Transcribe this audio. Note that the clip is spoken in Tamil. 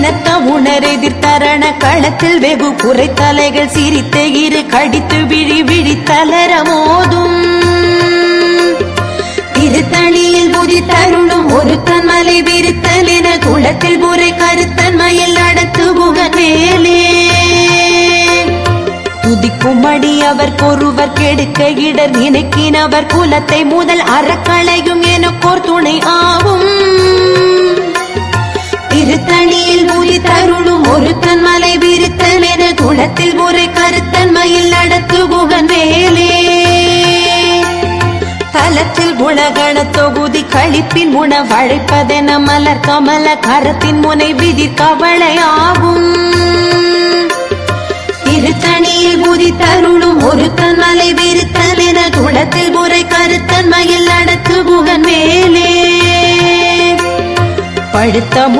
இனத்த உணர் எதிர்த்தரண களத்தில் வெகு குறை தலைகள் சிரித்த இரு கடித்து விழி விழி தளர மோதும். திருத்தணியில் புதி தருணும் ஒருத்தன் மலை விரித்தல் என குளத்தில் புரை கருத்தன் மயில் நடத்து புகன் மேலே. துதிக்கும்படி அவர் கொருவர் கெடுக்க இடர் நினைக்கினவர் குலத்தை முதல் அறக்களையும் எனக்கு திருத்தணியில் மூலி தருணும் ஒருத்தன் மலை விருத்தன் என குளத்தில் முறை கருத்தன் மயில் நடத்துபுகன் மேலே. தலத்தில் குணகண தொகுதி கழிப்பின் உணவழைப்பதென மலர் கமல கரத்தின் முனை விதி கவலையாகும். திருத்தணியில் முதி தருளும் ஒருத்தன் மலை விருத்தன் என குளத்தில் முறை கருத்தன் மயில் நடத்துபுகன் மேலே. படுத்த முது